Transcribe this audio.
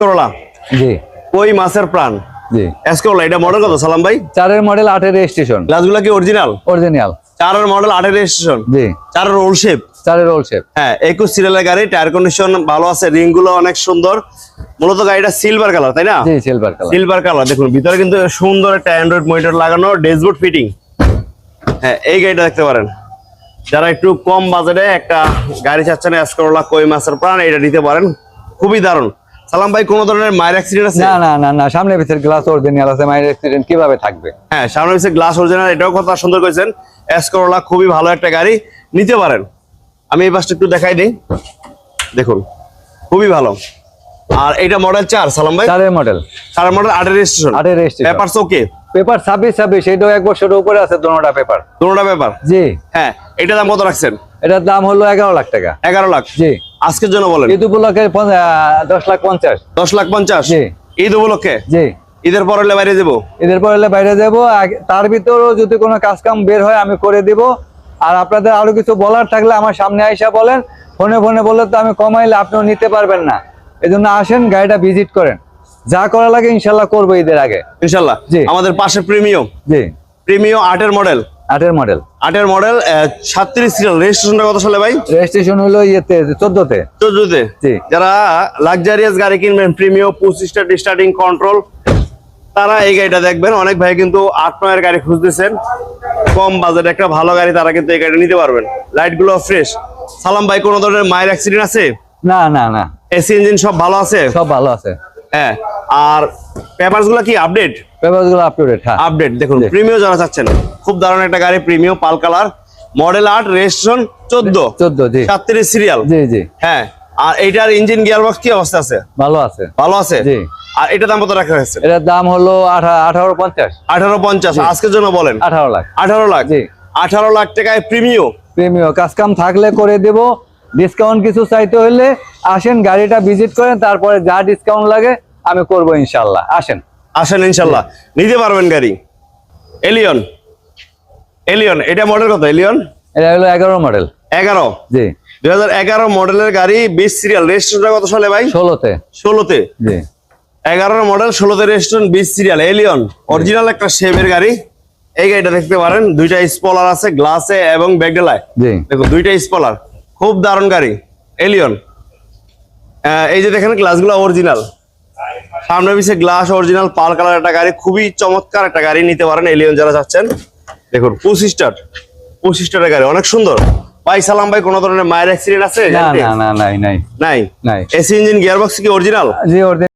করলা? জি। কই মাছের প্রাণ। জি। এসকোলা এটা মডেল কত সালাম ভাই? চারের মডেল আটের রেজিস্ট্রেশন গ্লাসগুলো কি অরিজিনাল অরিজিনাল চারের মডেল আটের রেজিস্ট্রেশন জি। চারের রোল শেপ চারের রোল শেপ হ্যাঁ একুশ সিরিয়ালের গাড়ি টায়ার কন্ডিশন ভালো আছে রিংগুলো অনেক সুন্দর। মূলত গাড়িটা সিলভার কালার তাই না? জি সিলভার কালার সিলভার কালার দেখুন ভিতরে কিন্তু সুন্দর একটা অ্যান্ড্রয়েড মনিটর লাগানো ড্যাশবোর্ড ফিটিং হ্যাঁ এই গাড়িটা দেখতে পারেন। যারা একটু কম বাজেটে একটা গাড়ি চাচ্ছেন এসকোলা কই মাছের প্রাণ এটা নিতে পারেন। খুবই দারুণ। সালাম ভাই কোনো ধরনের মায়ের অ্যাক্সিডেন্ট আছে? না না না না সামনে পিছের গ্লাস অরিজিনাল আছে মাইর অ্যাক্সিডেন্ট কীভাবে থাকবে? হ্যাঁ সামনে পিছিয়ে গ্লাস অরিজিনাল এটাও কথা সুন্দর করেছেন এসকোলা খুবই ভালো একটা গাড়ি নিতে পারেন। আমি এই পাশটা একটু দেখাই দিই। দেখুন খুবই ভালো। আর এটা মডেল চার সালাম ভাই? চারের মডেল চার মডেল আটের রেজিস্ট্রেশন আটের রেজিস্ট্রেশন পেপারস ওকে পেপার ছাব্বিশ ছাব্বিশ এটাও এক বছরের উপরে আছে দোনোটা পেপার দুটোটা পেপার জি। হ্যাঁ এটা দাম কত রাখছেন? এটার দাম হলো এগারো লাখ টাকা। এগারো লাখ। জি। আজকের জন্য বলেন। ঈদ উপলক্ষে দশ লাখ পঞ্চাশ। দশ লাখ পঞ্চাশ? জি। ঈদ উপলক্ষে? জি। ঈদের পর হলে বাইরে যাব? ঈদের পর হলে বাইরে যাব। তার ভিতরেও যদি কোনো কাজ কাম বের হয় আমি করে দিব। আর আপনাদের আরও কিছু বলার থাকলে আমার সামনে আইসা বলেন। ফোনে ফোনে বললে তো আমি কমাইলে আপনিও নিতে পারবেন না। এই জন্য আসেন গাড়িটা ভিজিট করেন। যা করা লাগে ইনশাল্লাহ করব ঈদের আগে। ইনশাল্লাহ। জি। আমাদের পাশে প্রিমিয়ম। জি। প্রিমিয়ম আটের মডেল। আটের মডেল আটের মডেল সাতত্রিশ সিরিয়াল রেজিস্ট্রেশনটা কত সালে ভাই? রেজিস্ট্রেশন হলো ইয়েতে চোদ্দতে। চোদ্দতে। যারা লাক্সারিয়াস গাড়ি কিনবেন প্রিমিয়ম পঁচিশটা স্টার্টিং কন্ট্রোল তারা এই গাড়িটা দেখবেন। অনেক ভাই কিন্তু আট নয়ের গাড়ি খুঁজতেছেন। কম বাজেট একটা ভালো গাড়ি তারা কিন্তু এই গাড়িটা নিতে পারবেন। লাইটগুলো ফ্রেশ সালাম ভাই কোনো ধরনের মায়ের অ্যাক্সিডেন্ট আছে? না না না। এসি ইঞ্জিন সব ভালো আছে? সব ভালো আছে। হ্যাঁ। আর পেপারসগুলো কি আপডেট পেপারগুলো আপ হ্যাঁ। আপডেট দেখুন জি। প্রিমিয়াম যারা চাচ্ছেন খুব দারুণ একটা গাড়ি প্রিমিয়াম পাল কালার মডেল আট রেজিস্ট্রেশন চোদ্দ। চোদ্দ জি। সাতত্রিশ সিরিয়াল জি জি। হ্যাঁ আর এইটার ইঞ্জিন গিয়ার বক্স কি অবস্থা আছে? ভালো আছে। ভালো আছে? জি। আর এটা দাম কত রাখা হয়েছে? এটার দাম হলো আঠা- আঠারো পঞ্চাশ। আঠারো পঞ্চাশ আজকের জন্য বলেন। আঠারো লাখ। আঠারো লাখ। জি। আঠারো লাখ টাকায় প্রিমিয়ম প্রেমীয় কাজ কাম থাকলে করে দেব। ডিসকাউন্ট কিছু চাইতে হলে আসেন গাড়িটা ভিজিট করেন তারপরে যা ডিসকাউন্ট লাগে আমি করব ইনশাল্লাহ। আসেন। আসেন ইনশাল্লাহ। নিতে পারবেন গাড়ি। এলিয়ন। এলিয়ন এটা মডেল কত? এলিয়ন? এটা হলো এগারো মডেল এগারো? জি। দুই হাজার এগারো মডেলের গাড়ি বিশ সিরিয়াল রেজিস্ট্রেশনটা কত সালে ভাই? ষোলোতে। ষোলোতে? জি। এগারোর মডেল ষোলোতে রেজিস্ট্রেশন বিশ সিরিয়াল এলিয়ন অরিজিনাল একটা শেপের গাড়ি। এই গাড়িটা দেখতে পারেন দুইটা স্পলার আছে গ্লাসে এবং ব্যাগডেলায় জি। দেখো দুইটা স্পলার খুব দারুণ গাড়ি। এলিয়ন। এই যে দেখেন গ্লাসগুলো অরিজিনাল সামনে পিছিয়ে গ্লাস অরিজিনাল পাল কালার একটা গাড়ি খুবই চমৎকার একটা গাড়ি নিতে পারেন এলিয়ন যারা যাচ্ছেন দেখুন পঁচিশ স্টার পঁচিশ স্টারের গাড়ি অনেক সুন্দর। ভাই সালাম ভাই কোন ধরনের মায়ের অ্যাক্সিডেন্ট আছে? না না না নাই নাই। নাই? নাই। এসি ইঞ্জিন গিয়ারবক্স কি অরিজিনাল জি